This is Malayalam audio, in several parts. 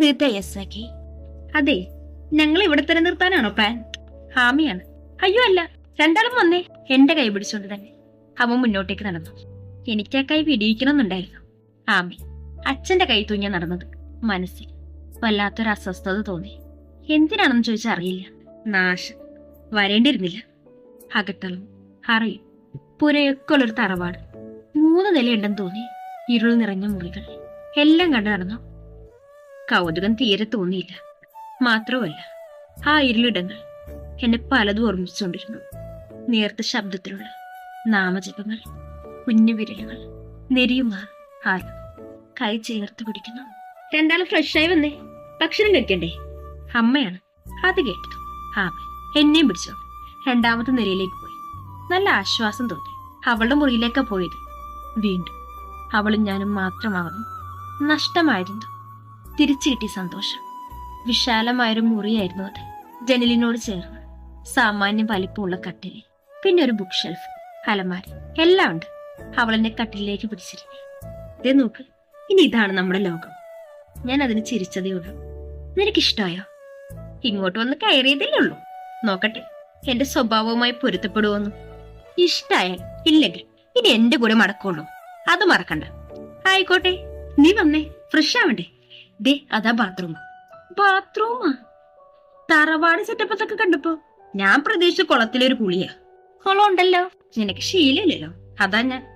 ആക്കി അതെ ഞങ്ങൾ ഇവിടെ തന്നെ നിർത്താനാണോ പ്ലാൻ ഹാമിയാണ്. അയ്യോ അല്ല രണ്ടാളും വന്നേ. എന്റെ കൈ പിടിച്ചോണ്ട് തന്നെ. അവൻ മുന്നോട്ടേക്ക് നടന്നു. എനിക്ക് ആ കൈ പിടിയിക്കണമെന്നുണ്ടായിരുന്നു. ആമി അച്ഛന്റെ കൈ തൂങ്ങിയ നടന്നത്. മനസ്സിൽ വല്ലാത്തൊരു അസ്വസ്ഥത തോന്നി. എന്തിനാണെന്ന് ചോദിച്ചാൽ അറിയില്ല. നാശം. വരേണ്ടിയിരുന്നില്ല. അകത്തളും അറിയും. പുരയൊക്കെ ഉള്ളൊരു തറവാട്. മൂന്ന് നിലയുണ്ടെന്ന് തോന്നി. ഇരുൾ നിറഞ്ഞ മുറികൾ. എല്ലാം കണ്ടു നടന്നു. കൗതുകം തീരെ തോന്നിയില്ല. മാത്രവുമല്ല ആ ഇരുളിടങ്ങൾ എന്നെ പലതും ഓർമ്മിച്ചുകൊണ്ടിരുന്നു നേർത്ത ശബ്ദത്തിലുള്ള നാമജപങ്ങൾ കുഞ്ഞു വിരലുകൾ നെരിയുമാർ ആരും കൈ ചേർത്ത് പിടിക്കുന്നു. രണ്ടാളും ഫ്രഷായി വന്നേ ഭക്ഷണം കഴിക്കണ്ടേ? അമ്മയാണ് അത് കേട്ടു ആമ എന്നെയും പിടിച്ചു. രണ്ടാമത്തെ നിരയിലേക്ക് പോയി. നല്ല ആശ്വാസം തോന്നി. അവളുടെ മുറിയിലേക്കാ പോയത്. വീണ്ടും അവളും ഞാനും മാത്രമാകുന്നു നഷ്ടമായിരുന്നു. തിരിച്ചു കിട്ടിയ സന്തോഷം. വിശാലമായൊരു മുറിയായിരുന്നു അത്. ജനലിനോട് ചേർന്ന് സാമാന്യം വലിപ്പമുള്ള കട്ടിൽ പിന്നെ ഒരു ബുക്ക് ഷെൽഫ് അലമാരി എല്ലാം ഉണ്ട്. അവൾ എന്നെ കട്ടിലേക്ക് പിടിച്ചിരുന്നു. ഇതേ നോക്ക് ഇനി ഇതാണ് നമ്മുടെ ലോകം. ഞാൻ അതിന് ചിരിച്ചതേ ഉള്ളൂ. നിനക്കിഷ്ടമായോ ഇങ്ങോട്ട് വന്ന് കയറിയതല്ലേ ഉള്ളൂ. നോക്കട്ടെ എന്റെ സ്വഭാവവുമായി പൊരുത്തപ്പെടുവോന്ന്. ഇഷ്ടായാൽ ഇല്ലെങ്കിൽ ഇനി എന്റെ കൂടെ മടക്കുള്ളൂ അത് മറക്കണ്ട. ആയിക്കോട്ടെ നീ വന്നേ ഫ്രഷ് ആവണ്ടേ? ദേ അതാ ബാത്റൂം ബാത്റൂമാ തറവാട് സെറ്റപ്പത്തൊക്കെ കണ്ടപ്പോ ഞാൻ പ്രതീക്ഷിച്ച കുളത്തിലൊരു കുളിയാ. കുളം ഉണ്ടല്ലോ നിനക്ക് ശീലമില്ലല്ലോ. അതാ ഞാൻ.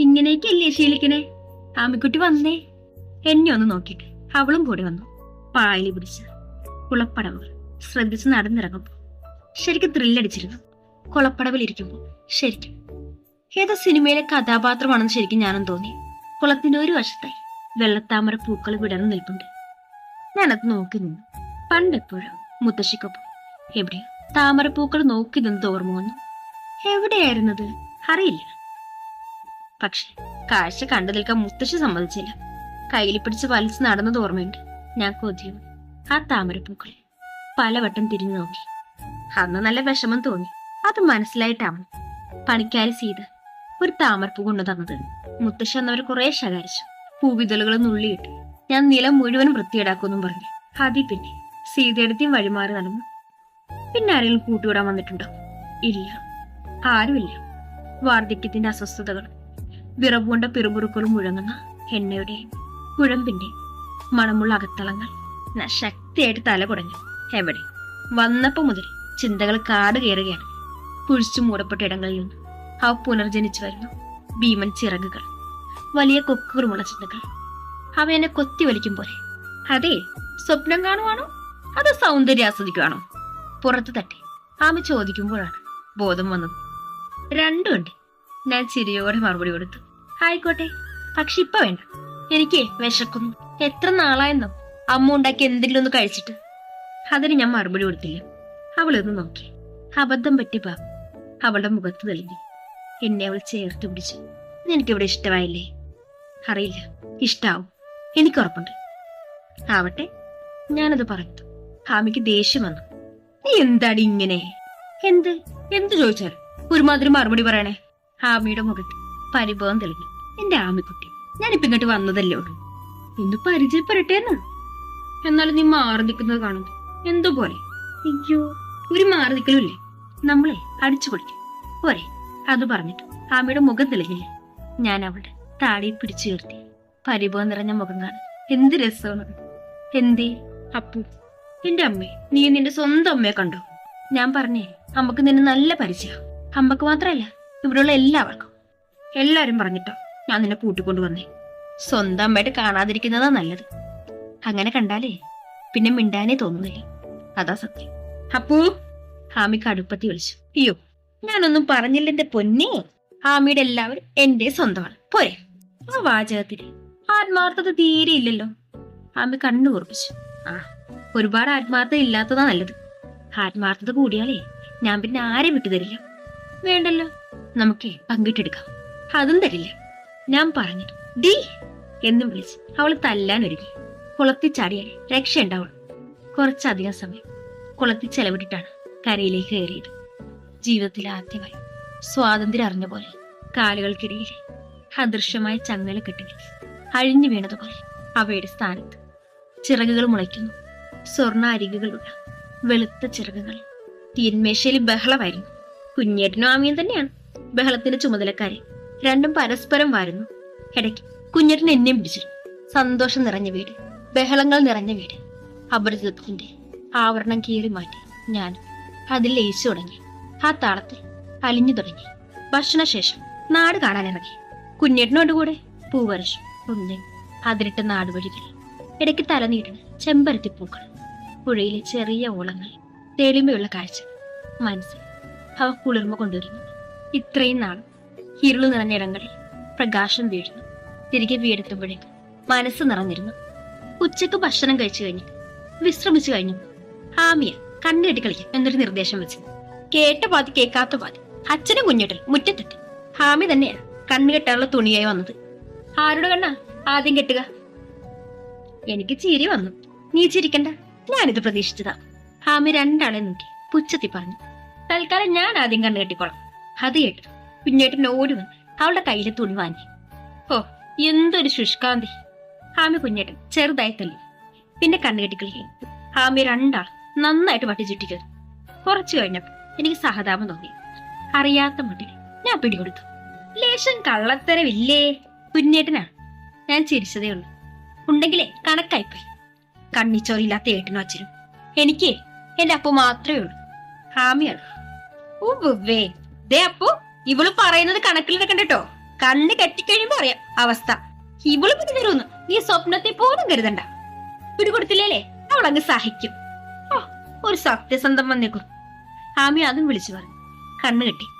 ഇങ്ങനെയൊക്കെയല്ലേ ശീലിക്കണേ? ആമിക്കുട്ടി വന്നേ. എന്നെ ഒന്ന് നോക്കിയിട്ട് അവളും കൂടി വന്നു. പായലി പിടിച്ച. കുളപ്പടവ്. ശ്രദ്ധിച്ച് നടന്നിറങ്ങുമ്പോ. ശരിക്കും ത്രില്ലടിച്ചിരുന്നു കുളപ്പടവിലിരിക്കുമ്പോ. ശരിക്കും. ഏതോ സിനിമയിലെ കഥാപാത്രമാണെന്ന് ശരിക്കും ഞാനും തോന്നി. കുളത്തിന്റെ ഒരു വശത്തായി. വെള്ളത്താമര പൂക്കൾ വിടർന്നു നിൽപ്പുണ്ട്. ഞാനത് നോക്കി നിന്നു. പണ്ടെപ്പോഴും മുത്തശ്ശിക്കൊപ്പം. എവിടെയോ താമരപ്പൂക്കൾ നോക്കി നിന്നത് ഓർമ്മ വന്നു. എവിടെയായിരുന്നത്? അറിയില്ല. പക്ഷെ കാഴ്ച കണ്ടു നിൽക്കാൻ മുത്തശ്ശി സമ്മതിച്ചില്ല. കയ്യിൽ പിടിച്ച് വലിച്ച് നടന്നത് ഓർമ്മയുണ്ട്. ഞാൻ കൊതിയും ആ താമരപ്പൂക്കൾ പലവട്ടം തിരിഞ്ഞു നോക്കി. അന്ന് നല്ല വിഷമം തോന്നി. അത് മനസ്സിലായിട്ടാണ്. പണിക്കാരി സീത ഒരു താമരപ്പൂ കൊണ്ടു തന്നത്. മുത്തശ്ശി അന്നവർ കുറെ ശകാരിച്ചു. പൂവിതളുകൾ നുള്ളിയിട്ട് ഞാൻ നിലം മുഴുവൻ വൃത്തിയേടാക്കുമെന്നും പറഞ്ഞു ഹതി പിന്നെ സീതയെടുത്തിയും വഴിമാറി നടന്നു. പിന്നെ ആരെങ്കിലും കൂട്ടുവിടാൻ വന്നിട്ടുണ്ടോ? ഇല്ല. ആരുമില്ല. വാർദ്ധക്യത്തിന്റെ അസ്വസ്ഥതകൾ വിറവുകൊണ്ട പിറുപിറുക്കളും മുഴങ്ങുന്ന എണ്ണയുടെയും കുഴമ്പിന്റെ മണമുള്ള അകത്തളങ്ങൾ. ഞാൻ ശക്തിയായിട്ട് തല കുടഞ്ഞു. എവിടെ? വന്നപ്പോ മുതൽ ചിന്തകൾ കാട് കയറുകയാണ്. കുഴിച്ചു മൂടപ്പെട്ട ഇടങ്ങളിൽ നിന്ന് അവ പുനർജനിച്ചു വരുന്നു. ഭീമൻ ചിറകുകൾ. വലിയ കൊക്കുകളുമുള്ള ചിന്തകൾ. അവ എന്നെ കൊത്തി വലിക്കും പോലെ. അതെ സ്വപ്നം കാണുവാണോ അതോ സൗന്ദര്യം ആസ്വദിക്കുവാണോ? പുറത്തു തട്ടി. ആമ ചോദിക്കുമ്പോഴാണ് ബോധം വന്നത്. രണ്ടുമുണ്ട് ഞാൻ ചിരിയോടെ മറുപടി കൊടുത്തു. ആയിക്കോട്ടെ പക്ഷെ ഇപ്പൊ വേണ്ട. എനിക്ക് വിശക്കുന്നു. എത്ര നാളായെന്നോ. അമ്മ ഉണ്ടാക്കി എന്തെങ്കിലും ഒന്ന് കഴിച്ചിട്ട്. അതിന് ഞാൻ മറുപടി കൊടുത്തില്ല. അവൾ ഒന്ന് നോക്കി. അബദ്ധം പറ്റി പാ അവളുടെ മുഖത്ത് തെളിഞ്ഞു. എന്നെ അവൾ ചേർത്ത് പിടിച്ചു. നിനക്കിവിടെ ഇഷ്ടമായില്ലേ? അറിയില്ല. ഇഷ്ടാവും. എനിക്ക് ഉറപ്പുണ്ട് ആവട്ടെ ഞാനത് പറഞ്ഞു ഹാമിക്ക് ദേഷ്യം വന്നു. നീ എന്താടി ഇങ്ങനെ? എന്ത്? എന്ത് ചോദിച്ചാൽ ഒരുമാതിരി മറുപടി പറയണേ. ഹാമിയുടെ മുഖത്ത് പരിഭവം തെളിഞ്ഞു. എന്റെ ആമിക്കുട്ടി ഞാനിപ്പോ ഇങ്ങോട്ട് വന്നതല്ലേ ഉള്ളൂ. ഒന്ന് പരിചയപ്പെടട്ടേന്ന്. എന്നാലും നീ മാറി നിൽക്കുന്നത് കാണുന്നു. എന്തോ പോലെ. അയ്യോ ഒരു മാറി നിൽക്കലുമില്ലേ നമ്മളെ അടിച്ചു പൊളിക്കും. പോരെ. അത് പറഞ്ഞിട്ട് ആമിയുടെ മുഖം തെളിഞ്ഞില്ല. ഞാൻ അവളുടെ താടി പിടിച്ചു ഉയർത്തി പരിഭവം നിറഞ്ഞ മുഖം കാണാൻ എന്ത് രസമാണ്. എന്തേ? അപ്പു എന്റെ അമ്മേ നീ നിന്റെ സ്വന്തം അമ്മയെ കണ്ടോ? ഞാൻ പറഞ്ഞേ അമ്മയ്ക്ക് നിന്നെ നല്ല പരിചയം. അമ്മയ്ക്ക് മാത്രല്ല ഇവിടെയുള്ള എല്ലാവർക്കും. എല്ലാവരും പറഞ്ഞിട്ടോ ഞാൻ നിന്നെ കൂട്ടിക്കൊണ്ടു വന്നേ. സ്വന്തം അമ്മയായിട്ട് കാണാതിരിക്കുന്നതാ നല്ലത്. അങ്ങനെ കണ്ടാലേ പിന്നെ മിണ്ടാനേ തോന്നുന്നില്ല. അതാ സത്യം. അപ്പൂ ഹാമി കടുപ്പത്തി വിളിച്ചു. അയ്യോ ഞാനൊന്നും പറഞ്ഞില്ല എന്റെ പൊന്നേ. ഹാമിയുടെ എല്ലാവരും എന്റെ സ്വന്തമാണ്. പോരെ. ആ വാചകത്തിൽ ആത്മാർത്ഥത തീരെ ഇല്ലല്ലോ. ഹാമി കണ്ണു കുറിപ്പിച്ചു ആ ഒരുപാട് ആത്മാർത്ഥത ഇല്ലാത്തതാ നല്ലത്. ആത്മാർത്ഥത കൂടിയാലേ ഞാൻ പിന്നെ ആരെ വിട്ടുതരില്ല വേണ്ടല്ലോ. നമുക്ക് പങ്കിട്ടെടുക്കാം. അതും തരില്ല. ഞാൻ പറഞ്ഞു. ഡി എന്നും വിളിച്ച് അവൾ തല്ലാൻ ഒരുങ്ങി. കുളത്തിൽ ചാടിയാൽ രക്ഷയുണ്ടാവുള്ളൂ കുറച്ചധികം സമയം കുളത്തിൽ ചെലവിട്ടിട്ടാണ് കരയിലേക്ക് കയറിയത്. ജീവിതത്തിൽ ആദ്യമായി സ്വാതന്ത്ര്യം അറിഞ്ഞ പോലെ കാലുകൾക്കിടയിൽ അദൃശ്യമായ ചങ്ങല കെട്ടി അഴിഞ്ഞു വീണതുപോലെ അവയുടെ സ്ഥാനത്ത്. ചിറകുകൾ മുളയ്ക്കുന്നു. സ്വർണ അരികുകളുള്ള വെളുത്ത ചിറകുകൾ. തീന്മേശയിൽ ബഹളമായിരുന്നു. കുഞ്ഞേട്ടനും ആമിയും തന്നെയാണ്. ബഹളത്തിന്റെ ചുമതലക്കാരെ രണ്ടും പരസ്പരം വാരുന്നു. ഇടയ്ക്ക് കുഞ്ഞേട്ടൻ എന്നെയും പിടിച്ചിരുന്നു സന്തോഷം നിറഞ്ഞ വീട് ബഹളങ്ങൾ നിറഞ്ഞ വീട്. അപരിചിതത്തിന്റെ ആവരണം കീറി മാറ്റി ഞാൻ അതിൽ ലയിച്ചു തുടങ്ങി. ആ താളത്തിൽ അലിഞ്ഞു തുടങ്ങി. ഭക്ഷണശേഷം നാട് കാണാനിറങ്ങി. കുഞ്ഞേട്ടനോട് കൂടെ പൂവർഷം കുഞ്ഞൻ അതിരിട്ട നാടുവഴികൾ ഇടയ്ക്ക് തലനീട്ടണ ചെമ്പരത്തിപ്പൂക്കൾ പുഴയിലെ ചെറിയ ഓളങ്ങൾ തെളിമയുള്ള കാഴ്ച മനസ്സിൽ അവ കുളിർമ കൊണ്ടുവരുന്നു. ഇത്രയും നാളും ഇരുളു നിറഞ്ഞ ഇടങ്ങളിൽ പ്രകാശം വീഴുന്നു. തിരികെ വീടെത്തുമ്പോഴേക്ക് മനസ്സ് നിറഞ്ഞിരുന്നു. ഉച്ചയ്ക്ക് ഭക്ഷണം കഴിച്ചു കഴിഞ്ഞു. വിശ്രമിച്ചു കഴിഞ്ഞു. ഹാമിയ കണ്ണുകെട്ടി കളിക്കാം എന്നൊരു നിർദ്ദേശം വെച്ചു. കേട്ട പാതി കേൾക്കാത്ത പാതി അച്ഛനും കുഞ്ഞിട്ടും മുറ്റത്തെത്തി. ഹാമി തന്നെയാണ് കണ്ണു കെട്ടാനുള്ള തുണിയായി വന്നത്. ആരുടെ കണ്ണാ? ആദ്യം കെട്ടുക. എനിക്ക് ചിരി വന്നു. നീ ചിരിക്കണ്ട. ഞാനിത് പ്രതീക്ഷിച്ചതാ. ഹാമി രണ്ടാളെ നോക്കി. പുച്ഛത്തി പറഞ്ഞു. തൽക്കാലം ഞാൻ ആദ്യം കണ്ണു കെട്ടിക്കോളാം. അത് കേട്ടു കുഞ്ഞേട്ടൻ ഓടി വന്ന് അവളുടെ കയ്യിലെ തുണി വാങ്ങി. ഓ എന്തൊരു ശുഷ്കാന്തി. ഹാമി കുഞ്ഞേട്ടൻ ചെറുതായി തല്ലി പിന്നെ കണ്ണു കെട്ടിക്കളി ഹാമി രണ്ടാൾ നന്നായിട്ട് വട്ടിച്ചുട്ടിക്കു കുറച്ചു കഴിഞ്ഞപ്പോൾ എനിക്ക് സഹതാപം തോന്നി. അറിയാത്ത മട്ടിൽ ഞാൻ പിടികൊടുത്തു. ലേശം കള്ളത്തരവില്ലേ? കുഞ്ഞേട്ടനാ ഞാൻ ചിരിച്ചതേ ഉള്ളൂ. ഉണ്ടെങ്കിലേ കണക്കായിപ്പോയി. കണ്ണിച്ചോറില്ലാത്ത ഏട്ടനും അച്ഛനും. എനിക്ക് എന്റെ അപ്പു മാത്രമേ ഉള്ളൂ. ഹാമിയാണ്. ഉവ്വേ ദേ അപ്പു ഇവൾ പറയുന്നത് കണക്കിലെടുക്കണ്ട കേട്ടോ കണ്ണ് കെട്ടിക്കഴിയുമ്പോ അറിയാം അവസ്ഥ. ഇവൾ പിന്നെ തരുമെന്ന് നീ സ്വപ്നത്തെ പോലും കരുതണ്ട. പിടികൊടുത്തില്ലേ അവളങ്ങ് സഹിക്കും. ഓ ഒരു സത്യസന്ധം വന്നേക്കും. ഹാമി അതും വിളിച്ചു പറഞ്ഞു. കണ്ണു കെട്ടി.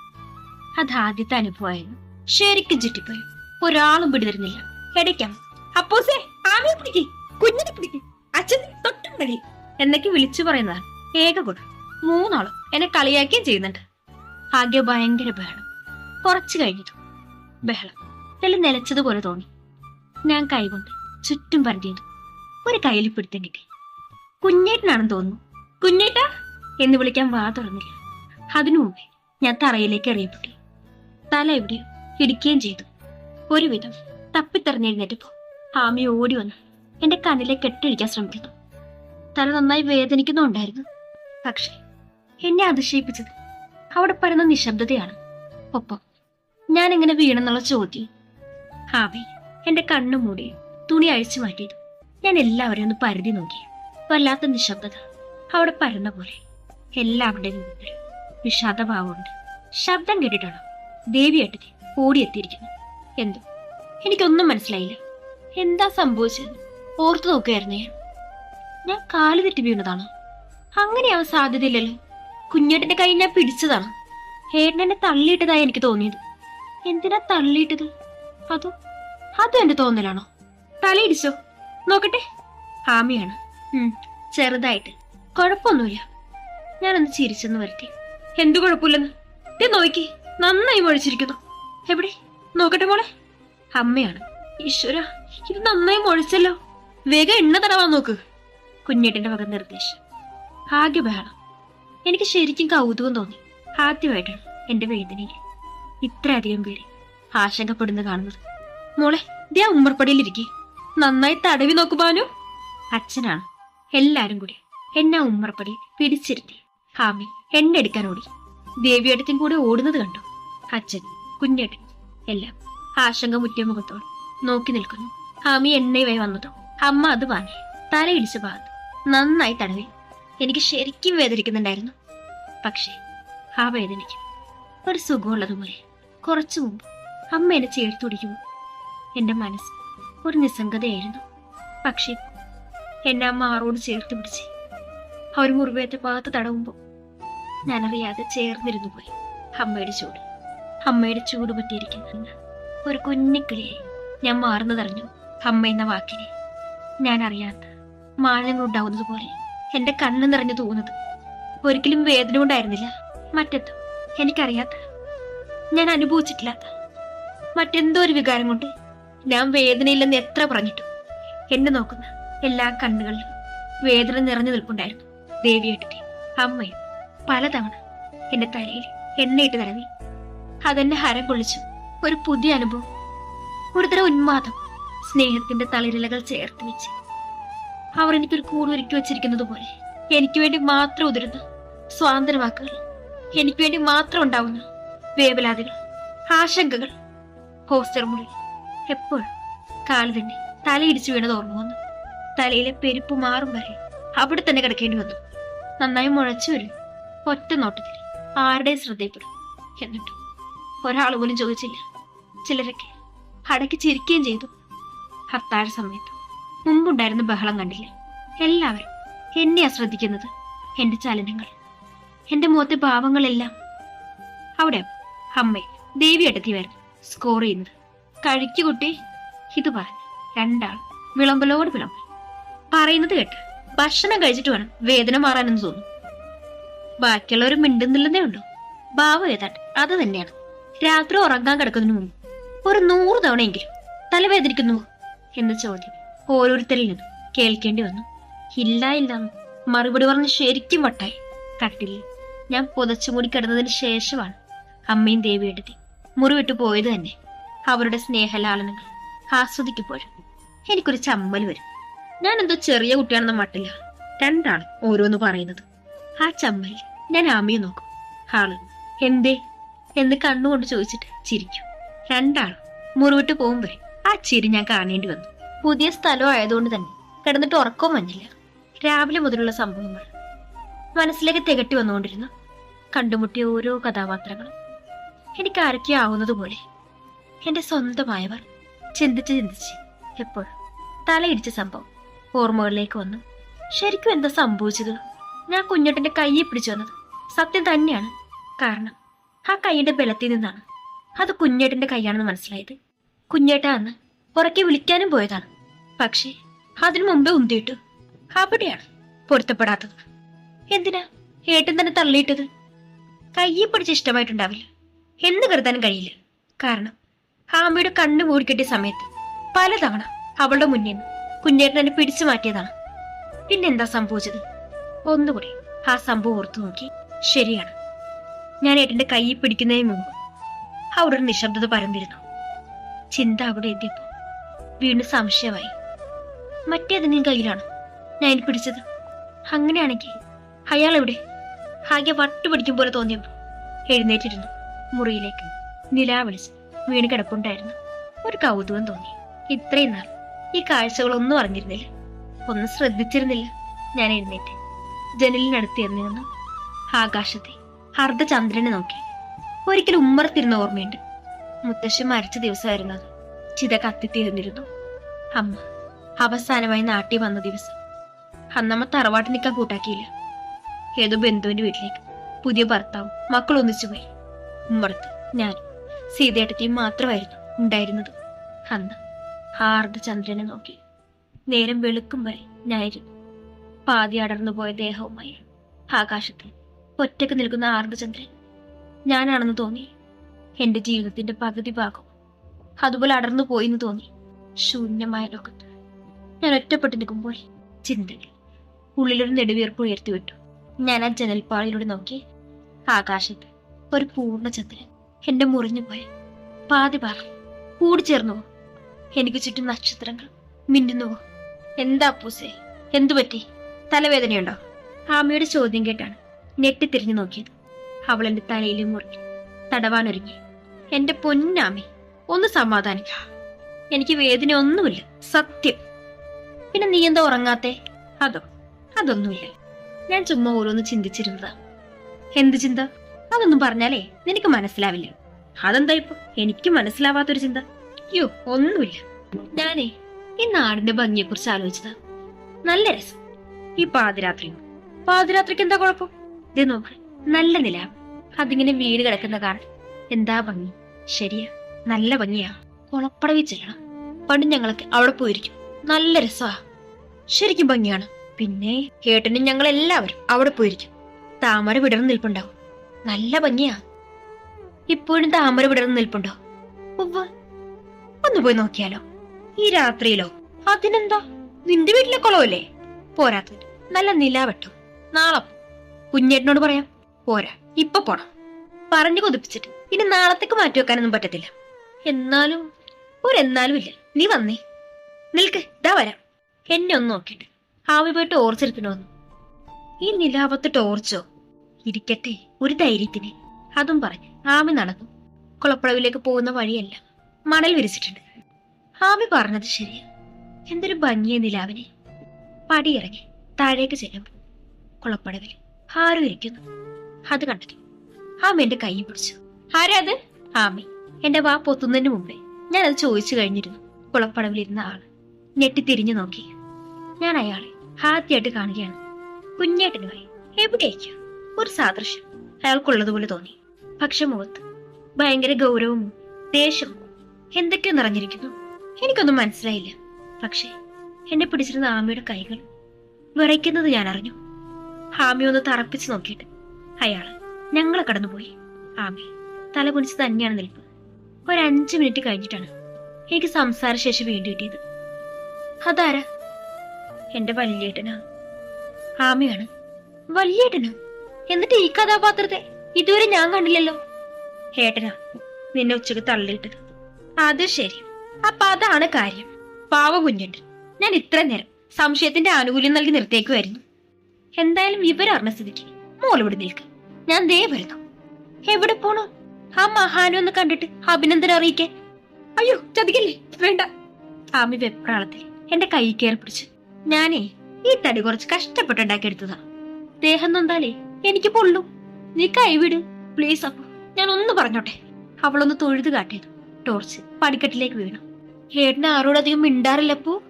അത് ആദ്യത്തെ അനുഭവമായിരുന്നു ശരിക്കും ചുറ്റിപ്പോയി ഒരാളും പിടിതരുന്നില്ല ഇടയ്ക്കാം അപ്പോസേ ആമയെ പിടിക്കേ. കുഞ്ഞിനെ പിടിക്കേ. അച്ഛൻ തൊട്ടും മതി എന്നൊക്കെ വിളിച്ചു പറയുന്നതാണ് ഏക ഗുണം മൂന്നാളും എന്നെ കളിയാക്കുകയും ചെയ്യുന്നുണ്ട്. ആകെ ഭയങ്കര ബഹളം. കുറച്ചു കഴിഞ്ഞിട്ടു ബഹളം. എല്ലാം നിലച്ചതുപോലെ തോന്നി. ഞാൻ കൈകൊണ്ട് ചുറ്റും പറഞ്ഞിരുന്നു ഒരു കയ്യിൽ പിടുത്തം കിട്ടി. കുഞ്ഞേട്ടനാണെന്ന് തോന്നുന്നു. കുഞ്ഞേട്ടാ? എന്ന് വിളിക്കാൻ വാ തുറന്നില്ല. അതിനു മുമ്പേ ഞാൻ തറയിലേക്ക് എറിയപ്പെട്ടു. തല എവിടെയോ ഇടിക്കുകയും ചെയ്തു. ഒരുവിധം തപ്പിത്തെറിഞ്ഞെഴുന്നേറ്റപ്പോ ആമി ഓടി വന്ന്. എന്റെ കണ്ണിലെ കെട്ടഴിക്കാൻ ശ്രമിക്കുന്നു. തല നന്നായി വേദനിക്കുന്നുണ്ടായിരുന്നു. പക്ഷേ എന്നെ അതിശയിപ്പിച്ചത് അവിടെ പരന്ന നിശബ്ദതയാണ്. ഒപ്പം ഞാൻ എങ്ങനെ വീണെന്നുള്ള ചോദ്യം. ആമി എന്റെ കണ്ണു മൂടി തുണി അഴിച്ചു മാറ്റിയത്. ഞാൻ എല്ലാവരെയും ഒന്ന് പരതി നോക്കി. വല്ലാത്ത നിശബ്ദത. അവിടെ പരന്ന പോലെ എല്ലാവരുടെയും മുമ്പിൽ വിഷാദഭാവമുണ്ട്. ശബ്ദം കേട്ടിട്ടാണോ ദേവി ഏട്ടത്തി ഓടിയെത്തിയിരിക്കുന്നു എന്തോ? എനിക്കൊന്നും മനസ്സിലായില്ല. എന്താ സംഭവിച്ചത് ഓർത്തു നോക്കുകയായിരുന്നു ഞാൻ ഞാൻ കാൽ തെറ്റി വീണതാണോ? അങ്ങനെയാവാൻ സാധ്യതയില്ലല്ലോ. കുഞ്ഞേട്ടന്റെ കൈ ഞാൻ പിടിച്ചതാണ്. ഏട്ടനെ തള്ളിയിട്ടതായി എനിക്ക് തോന്നിയത്. എന്തിനാ തള്ളിയിട്ടത്? അതോ അതും എന്റെ തോന്നലാണോ? തലയിടിച്ചോ? നോക്കട്ടെ. ആമിയാണ്. ചെറുതായിട്ട്. കുഴപ്പമൊന്നുമില്ല. ഞാനൊന്ന് ചിരിച്ചെന്ന് വരട്ടെ. എന്തു കുഴപ്പമില്ലെന്ന്? നോക്കി. നന്നായി മുഴിച്ചിരിക്കുന്നു. എവിടെ? നോക്കട്ടെ മോളെ. അമ്മയാണ്. ഈശ്വര ഇത് നന്നായി മുഴിച്ചല്ലോ. വേഗം എണ്ണ തടവാൻ നോക്ക്. കുഞ്ഞേട്ടന്റെ മകൻ നിർദ്ദേശം. ആദ്യ ബഹളം. എനിക്ക് ശരിക്കും കൗതുകം തോന്നി. ആദ്യമായിട്ടാണ് എന്റെ വേദനയിൽ ഇത്രയധികം പേര് ആശങ്കപ്പെടുന്നു കാണുന്നത്. മോളെ ദേ ഉമ്മർപ്പടിയിലിരിക്കെ. നന്നായി തടവി നോക്കുവാനോ അച്ഛനാണ്. എല്ലാരും കൂടി എന്നാ ഉമ്മർപ്പടി പിടിച്ചിരുത്തി. ഹാമി എണ്ണ എടുക്കാൻ ഓടി. ദേവിയേട്ടത്തിൻ കൂടെ ഓടുന്നത് കണ്ടു. അച്ഛൻ കുഞ്ഞേട്ടൻ എല്ലാം ആശങ്ക മുറ്റിയ മുഖത്തോട് നോക്കി നിൽക്കുന്നു. അമ്മി എണ്ണയുമായി വന്നതോ? അമ്മ അത് വാങ്ങി തലയിടിച്ച ഭാഗത്ത് നന്നായി തടവി. എനിക്ക് ശരിക്കും വേദനിക്കുന്നുണ്ടായിരുന്നു. പക്ഷേ ആ വേദനയ്ക്ക് ഒരു സുഖമുള്ളതുപോലെ കുറച്ചു മുമ്പ് അമ്മ എന്നെ ചേർത്തുടിക്കുമ്പോൾ എന്റെ മനസ്സ് ഒരു നിസ്സംഗതയായിരുന്നു. പക്ഷേ എന്നെ അമ്മ ആറോട് ചേർത്ത് പിടിച്ച് അവർ മുറിവേറ്റ ഭാഗത്ത് തടവുമ്പോൾ ഞാനറിയാതെ ചേർന്നിരുന്നു പോയി. അമ്മയുടെ ചൂട്. അമ്മയുടെ ചൂട് പറ്റിയിരിക്കുന്ന ഒരു കുഞ്ഞിക്കിളിയെ ഞാൻ മാറുന്നതറിഞ്ഞു അമ്മ എന്ന വാക്കിനെ. ഞാൻ അറിയാത്ത മാനങ്ങൾ ഉണ്ടാവുന്നത് പോലെ എന്റെ കണ്ണ് നിറഞ്ഞു തോന്നുന്നത്. ഒരിക്കലും വേദന ഉണ്ടായിരുന്നില്ല മറ്റെന്തോ? എനിക്കറിയാത്ത. ഞാൻ അനുഭവിച്ചിട്ടില്ലാത്ത മറ്റെന്തോ ഒരു വികാരം കൊണ്ട് ഞാൻ വേദനയില്ലെന്ന് എത്ര പറഞ്ഞിട്ടു എന്നെ നോക്കുന്ന എല്ലാ കണ്ണുകളിലും വേദന നിറഞ്ഞു നിൽപ്പുണ്ടായിരുന്നു. ദേവിയേട്ടത്തി അമ്മയും. പലതവണ എന്റെ തലയിൽ എണ്ണയിട്ട് തടവി. അതെന്നെ ഹരം കൊള്ളിച്ചു. ഒരു പുതിയ അനുഭവം. ഒരുതരം ഉന്മാദം സ്നേഹത്തിന്റെ തളിരിലകൾ ചേർത്ത് വെച്ച്. അവർ എനിക്കൊരു കൂട് ഒരുക്കി വെച്ചിരിക്കുന്നത് പോലെ എനിക്ക് വേണ്ടി മാത്രം ഉതിരുന്ന സ്വാതന്ത്ര്യ വാക്കുകൾ എനിക്ക് വേണ്ടി മാത്രം ഉണ്ടാവുന്ന വേവലാതികൾ ആശങ്കകൾ. ഹോസ്റ്റർ മുറി എപ്പോഴും കാൽ തന്നെ തലയിടിച്ചു വീണത് ഓർമ്മ വന്നു. തലയിലെ പെരുപ്പ് മാറും വരെ അവിടെ തന്നെ കിടക്കേണ്ടി വന്നു. നന്നായി മുഴച്ചു വരും. ഒറ്റ നോട്ടത്തിൽ ആരുടെയും ശ്രദ്ധയപ്പെടും എന്നിട്ടും ഒരാൾ പോലും ചോദിച്ചില്ല. ചിലരൊക്കെ അടക്കി ചിരിക്കുകയും ചെയ്തു. ഹർത്താഴ സമയത്ത് മുമ്പുണ്ടായിരുന്ന ബഹളം കണ്ടില്ല. എല്ലാവരും എന്നെയാ ശ്രദ്ധിക്കുന്നത് എന്റെ ചലനങ്ങൾ എന്റെ മുഖത്തെ ഭാവങ്ങളെല്ലാം. അവിടെ അമ്മ ദേവി അടുത്തി വരുന്നു സ്കോർ ചെയ്യുന്നത് കഴിക്കുകുട്ടി ഇത് പറഞ്ഞു. രണ്ടാൾ വിളമ്പലോട് വിളമ്പൽ പറയുന്നത് കേട്ട് ഭക്ഷണം കഴിച്ചിട്ട് വേണം വേദന മാറാനെന്ന് തോന്നുന്നു. ബാക്കിയുള്ളവർ മിണ്ടുന്നില്ലെന്നേ ഉള്ളൂ. ഭാവം ഏതാണ്ട് അത് തന്നെയാണ്. രാത്രി ഉറങ്ങാൻ കിടക്കുന്നതിന് മുമ്പ് ഒരു നൂറ് തവണയെങ്കിലും തലവേദനിക്കുന്നു എന്ന ചോദ്യം ഓരോരുത്തരിൽ നിന്നും കേൾക്കേണ്ടി വന്നു. ഇല്ല ഇല്ല. മറുപടി പറഞ്ഞ് ശരിക്കും വട്ടായി. കട്ടില്ല ഞാൻ പുതച്ചു മൂടി കിടന്നതിന് ശേഷമാണ് അമ്മയും ദേവിയെടുത്തി മുറിവിട്ടു പോയത് തന്നെ അവരുടെ സ്നേഹലാളനങ്ങൾ ആസ്വദിക്കുമ്പോഴും എനിക്കൊരു ചമ്മൽ വരും. ഞാൻ എന്തോ ചെറിയ കുട്ടിയാണെന്ന മട്ടില്ല രണ്ടാണ് ഓരോന്ന് പറയുന്നത്. ആ ചമ്മലിൽ ഞാൻ ആമിയെ നോക്കും. ആൾ എന്തേ? എന്ന് കണ്ണുകൊണ്ട് ചോദിച്ചിട്ട് ചിരിക്കും. രണ്ടാളും മുറിവിട്ട് പോകുമ്പോൾ ആ ചിരി ഞാൻ കാണേണ്ടി വന്നു. പുതിയ സ്ഥലം ആയതുകൊണ്ട് തന്നെ കിടന്നിട്ട് ഉറക്കവും വന്നില്ല. രാവിലെ മുതലുള്ള സംഭവങ്ങൾ മനസ്സിലേക്ക് തികട്ടി വന്നുകൊണ്ടിരുന്നു. കണ്ടുമുട്ടിയ ഓരോ കഥാപാത്രങ്ങളും എനിക്ക് ആരൊക്കെ ആവുന്നതുപോലെ എന്റെ സ്വന്തമായവർ ചിന്തിച്ച് ചിന്തിച്ച് എപ്പോഴും തലയിടിച്ച സംഭവം ഓർമ്മകളിലേക്ക് വന്നു. ശരിക്കും എന്താ സംഭവിച്ചത്? ഞാൻ കുഞ്ഞേട്ടന്റെ കയ്യെ പിടിച്ചു വന്നത്. സത്യം തന്നെയാണ്. കാരണം ആ കൈയുടെ ബലത്തിൽ നിന്നാണ്. അത് കുഞ്ഞേട്ടന്റെ കൈയാണെന്ന് മനസ്സിലായത്. കുഞ്ഞേട്ട അന്ന് ഉറക്കെ വിളിക്കാനും പോയതാണ്. പക്ഷേ അതിനു മുമ്പേ ഉന്തിയിട്ടു. അവിടെയാണ് പൊരുത്തപ്പെടാത്തത്. എന്തിനാ ഏട്ടൻ തന്നെ തള്ളിയിട്ടത്? കയ്യെ പിടിച്ച് ഇഷ്ടമായിട്ടുണ്ടാവില്ല. എന്ന് കരുതാനും കഴിയില്ല. കാരണം ആമയുടെ കണ്ണു മൂടിക്കെട്ടിയ സമയത്ത് പലതവണ അവളുടെ മുന്നിൽ നിന്ന് കുഞ്ഞേട്ടൻ എന്നെ പിടിച്ചു മാറ്റിയതാണ്. പിന്നെന്താ സംഭവിച്ചത്? ഒന്നുകൂടി ആ സംഭവം ഓർത്തു നോക്കി ശരിയാണ്. ഞാൻ ഏട്ടന്റെ കൈ പിടിക്കുന്നതിന് മുമ്പ് അവിടെ ഒരു നിശബ്ദത പരന്നിരുന്നു. ചിന്ത അവിടെ എത്തിയപ്പോ വീണ്ടും സംശയമായി. മറ്റേതെങ്കിലും കയ്യിലാണ്? ഞാൻ പിടിച്ചത്. അങ്ങനെയാണെങ്കിൽ അയാൾ എവിടെ? ആകെ വട്ടുപിടിക്കും പോലെ തോന്നിയപ്പോ എഴുന്നേറ്റിരുന്നു. മുറിയിലേക്ക് നിലാ വിളിച്ച് വീണ് കിടപ്പുണ്ടായിരുന്നു. ഒരു കൗതുകം തോന്നി. ഇത്രയും നാൾ ഈ കാഴ്ചകളൊന്നും അറിഞ്ഞിരുന്നില്ല. ഒന്നും ശ്രദ്ധിച്ചിരുന്നില്ല ഞാൻ എഴുന്നേറ്റ് ജനലിനടുത്ത് ചെന്ന് നിന്നു ആകാശത്തെ. അർദ്ധചന്ദ്രനെ നോക്കി. ഒരിക്കലും ഉമ്മറത്തിരുന്ന ഓർമ്മയുണ്ട്. മുത്തശ്ശി മരിച്ച ദിവസമായിരുന്നു അത്. ചിത കത്തിത്തീർന്നിരുന്നു. അമ്മ അവസാനമായി നാട്ടിൽ വന്ന ദിവസം. അന്നമ്മ തറവാട്ട് നിൽക്കാൻ കൂട്ടാക്കിയില്ല. ഏതോ ബന്ധുവിന്റെ വീട്ടിലേക്ക്. പുതിയ ഭർത്താവും മക്കൾ ഒന്നിച്ചു പോയി. ഉമ്മറത്ത് ഞാൻ സീതേട്ടത്തെയും മാത്രമായിരുന്നു ഉണ്ടായിരുന്നത്. അന്ന് ആർദ്ധചന്ദ്രനെ അർദ്ധചന്ദ്രനെ നോക്കി. നേരം വെളുക്കും വരെ ഞാനിരുന്നു പാതി അടർന്നു പോയ ദേഹവുമായി ആകാശത്തിൽ ഒറ്റയ്ക്ക് നിൽക്കുന്ന ആർദ്രചന്ദ്രൻ ഞാനാണെന്ന് തോന്നി. എന്റെ ജീവിതത്തിന്റെ പകുതി ഭാഗം അതുപോലെ അടർന്നു പോയി എന്ന് തോന്നി. ശൂന്യമായ ലോകത്ത്. ഞാൻ ഒറ്റപ്പെട്ട് നിൽക്കുമ്പോൾ ചിന്തകൾ ഉള്ളിലൊരു നെടുവീർപ്പ് ഉയർത്തി വിട്ടു. ഞാൻ ആ ജനൽപ്പാളിലൂടെ നോക്കി. ആകാശത്ത് ഒരു പൂർണ ചന്ദ്രൻ എന്റെ മുറിഞ്ഞു പോയ. പാതി ഭാഗം കൂടിച്ചേർന്നുവോ എനിക്ക് ചുറ്റും നക്ഷത്രങ്ങൾ മിന്നുന്നുവോ? എന്താ പൂസേ? എന്തു പറ്റി തലവേദനയുണ്ടോ? ആമയുടെ ചോദ്യം കേട്ടാണ്. ഞെട്ടിത്തിരിഞ്ഞു നോക്കിയത് അവൾ എന്റെ തലയിലും മുറിഞ്ഞു തടവാനൊരുങ്ങി. എന്റെ പൊന്നാമി ഒന്ന് സമാധാനിക്ക. എനിക്ക് വേദന ഒന്നുമില്ല സത്യം. പിന്നെ നീ എന്താ ഉറങ്ങാത്തെ? അതോ അതൊന്നുമില്ല. ഞാൻ ചുമ്മാ ഓരോന്ന് ചിന്തിച്ചിരുന്നത്. എന്ത് ചിന്ത? അതൊന്നും പറഞ്ഞാലേ നിനക്ക് മനസ്സിലാവില്ല. അതെന്താ ഇപ്പൊ? എനിക്ക് മനസ്സിലാവാത്തൊരു ചിന്ത. അയ്യോ ഒന്നുമില്ല. ഞാനേ ഈ നാടിന്റെ ഭംഗിയെക്കുറിച്ച് ആലോചിച്ചത്. നല്ല രസം. ഈ പാതിരാത്രിയും. പാതിരാത്രിക്ക് എന്താ കുഴപ്പം? ഇത് നോക്ക്. നല്ല നില. അതിങ്ങനെ വീട് കിടക്കുന്ന കാണാൻ എന്താ ഭംഗി? ശരിയാ. നല്ല ഭംഗിയാ. കുളപ്പടവി ചെല്ലണം പണ്ട് ഞങ്ങളൊക്കെ അവിടെ പോയിരിക്കും. നല്ല രസമാ ശരിക്കും ഭംഗിയാണ്. പിന്നെ ഏട്ടനും ഞങ്ങൾ എല്ലാവരും അവിടെ പോയിരിക്കും. താമര വിടർന്ന് നിൽപ്പുണ്ടാവും. നല്ല ഭംഗിയാ. ഇപ്പോഴും താമര വിടർന്ന് നിൽപ്പുണ്ടോ? ഒന്ന് പോയി നോക്കിയാലോ? ഈ രാത്രിയിലോ? അതിനെന്താ? നിന്റെ വീട്ടിലെ കുളമല്ലേ? പോരാത്തത് നല്ല നിലാവെട്ടും. നാളെ. കുഞ്ഞേട്ടനോട് പറയാം. പോരാ ഇപ്പൊ പോണം. പറഞ്ഞു കൊതിപ്പിച്ചിട്ട്. ഇനി നാളത്തേക്ക് മാറ്റി വെക്കാനൊന്നും പറ്റത്തില്ല. എന്നാലും ഒരെന്നാലും ഇല്ല. നീ വന്നേ. നിൽക്ക് ഇതാ വരാം. എന്നെ ഒന്ന് നോക്കിയിട്ട്. ആവി പോയി ടോർച്ച് എടുക്കണമെന്ന് ഈ നിലാപത്ത് ടോർച്ചോ? ഇരിക്കട്ടെ ഒരു ധൈര്യത്തിന്. അതും പറഞ്ഞ് ആമി നടന്നു. കുളപ്പുഴവിലേക്ക് പോകുന്ന വഴിയല്ല. മണൽ വിരിച്ചിട്ടുണ്ട്. ആമി പറഞ്ഞത് ശരിയാ. എന്തൊരു ഭംഗിയ നിലാവിനെ. പടിയിറങ്ങി താഴേക്ക് ചെല്ലുമ്പോൾ കുളപ്പടവിൽ ആരും ഇരിക്കുന്നു. അത് കണ്ടത് ആമ എന്റെ കൈ പിടിച്ചു. ആരാ അത് ആമി എന്റെ വാ പൊത്തുന്നതിന് മുമ്പേ ഞാൻ അത് ചോദിച്ചു കഴിഞ്ഞിരുന്നു. കുളപ്പടവിലിരുന്ന ആൾ ഞെട്ടിത്തിരിഞ്ഞു നോക്കി. ഞാൻ അയാളെ ആദ്യമായിട്ട് കാണുകയാണ്. കുഞ്ഞേട്ടനുമായി എവിടേക്ക്? ഒരു സാദൃശ്യം. അയാൾക്കുള്ളതുപോലെ തോന്നി. പക്ഷെ മുഖത്ത് ഭയങ്കര ഗൗരവവും ദേഷ്യവും എന്തൊക്കെയോ നിറഞ്ഞിരിക്കുന്നു. എനിക്കൊന്നും മനസ്സിലായില്ല. പക്ഷേ എന്നെ പിടിച്ചിരുന്ന ആമയുടെ കൈകൾ വിറയ്ക്കുന്നത് ഞാൻ അറിഞ്ഞു. ആമി ഒന്ന് തറപ്പിച്ചു നോക്കിയിട്ട്. അയാൾ ഞങ്ങളെ കടന്നുപോയി. ആമി തല കുനിച്ച് തന്നെയാണ് നിൽപ്പ്. ഒരു അഞ്ചു മിനിറ്റ് കഴിഞ്ഞിട്ടാണ് എനിക്ക് സംസാരശേഷി വീണ്ടും കിട്ടിയത്. അതാരാ? എന്റെ വല്യേട്ടനാ. ഹാമിയാണ് വല്യേട്ടനാ? എന്നിട്ട് ഈ കഥാപാത്രത്തെ ഇതുവരെ ഞാൻ കണ്ടില്ലല്ലോ. ഏട്ടനാ നിന്നെ ഉച്ചയ്ക്ക് തള്ളിയിട്ടത്. അത് ശരി. അപ്പൊ അതാണ് കാര്യം. പാവ കുഞ്ഞുണ്ട്. ഞാൻ ഇത്ര നേരം സംശയത്തിന്റെ ആനുകൂല്യം നൽകി നിർത്തിയേക്കുമായിരുന്നു എന്തായാലും വിവരം അറിഞ്ഞ സ്ഥിതിക്ക്. മോളിവിടെ നിൽക്ക്. ഞാൻ ദേ വരുന്നു. എവിടെ പോണു? ആ മഹാനു ഒന്ന് കണ്ടിട്ട് അഭിനന്ദനം അറിയിക്കേ. അയ്യോ ചതിക്കല്ലേ? വേണ്ട. ആമി വെപ്രാളത്തിൽ എന്റെ കൈ കയറി പിടിച്ച്. ഞാനേ ഈ തടി കുറച്ച് കഷ്ടപ്പെട്ടുണ്ടാക്കിയെടുത്തതാ. ദേഹം നൊന്താലേ എനിക്ക് പൊള്ളു. നീ കൈവിട് പ്ലീസ് അപ്പു ഞാൻ ഒന്ന് പറഞ്ഞോട്ടെ. അവളൊന്ന് തൊഴുത് കാട്ടിയത്. ടോർച്ച് പടിക്കെട്ടിലേക്ക് വീണു. ഏട്ടന് ആരോടധികം മിണ്ടാറില്ലപ്പോ.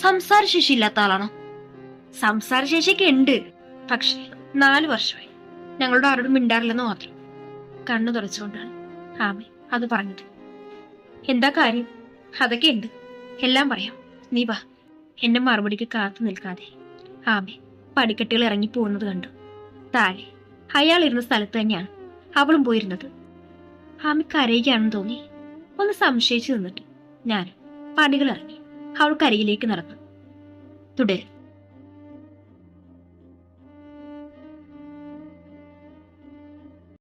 സംസാരശേഷി ഇല്ലാത്ത ആളാണോ? സംസാരശേഷിയൊക്കെ ഉണ്ട്. പക്ഷെ നാല് വർഷമായി. ഞങ്ങളോട് ആരോടും മിണ്ടാറില്ലെന്ന് മാത്രം. കണ്ണു തുറച്ചുകൊണ്ടാണ് ആമി അത് പറഞ്ഞത്. എന്താ കാര്യം? അതൊക്കെ ഉണ്ട്. എല്ലാം പറയാം. നീ വാ. എന്റെ മറുപടിക്ക് കാത്തു നിൽക്കാതെ. ആമി പടിക്കെട്ടുകൾ ഇറങ്ങി പോകുന്നത് കണ്ടു. താഴെ അയാൾ ഇരുന്ന സ്ഥലത്ത് തന്നെയാണ് അവളും പോയിരുന്നത്. ആമി കരയുകയാണെന്ന് തോന്നി. ഒന്ന് സംശയിച്ചു നിന്നിട്ട് ഞാൻ പടികൾ ഇറങ്ങി അവൾ കരയിലേക്ക് നടന്നു. തുടരും.